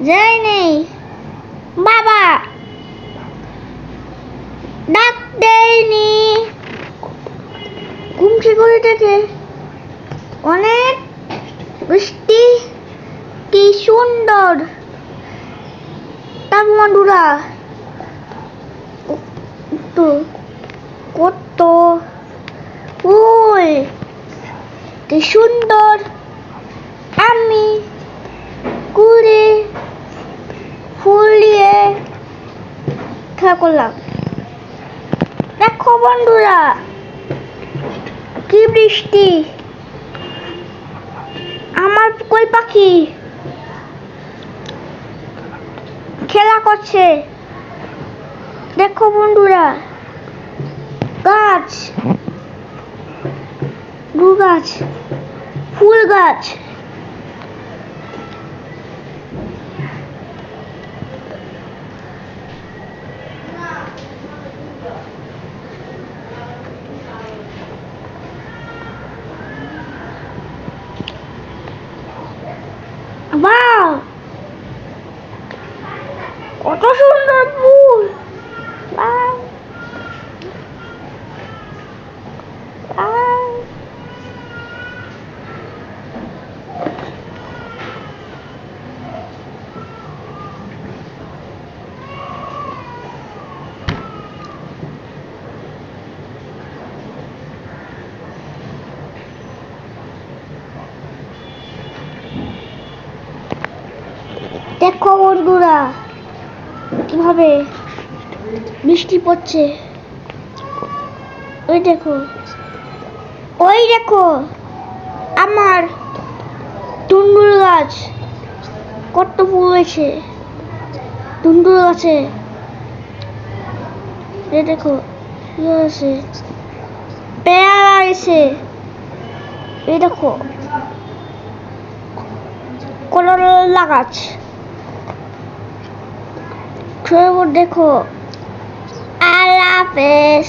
যাই নেই। বাবা, ডাক দেয়নি। ঠিক হয়ে থেকে অনেক বৃষ্টি, কি সুন্দর। তার বন্ধুরা, তো কত ফুল, কি সুন্দর। খেলা করলাম। দেখো বন্ধুরা। কি বৃষ্টি? আমার কই পাখি? খেলা করছে। দেখো বন্ধুরা। গাছ। গু গাছ। ফুল গাছ। কত সুন্দর ফুল বাহ বাহ দেখো বন্ধুরা কীভাবে বৃষ্টি পড়ছে? ওই দেখো। ওই দেখো, আমার টুন্ডুর গাছ কত ফুল হয়েছে। টুন্ডুর গাছে। দেখো হয়েছে? পেয়ারা এসে এই দেখো করলা গাছ। দেখো। আল্লাহ হাফেজ।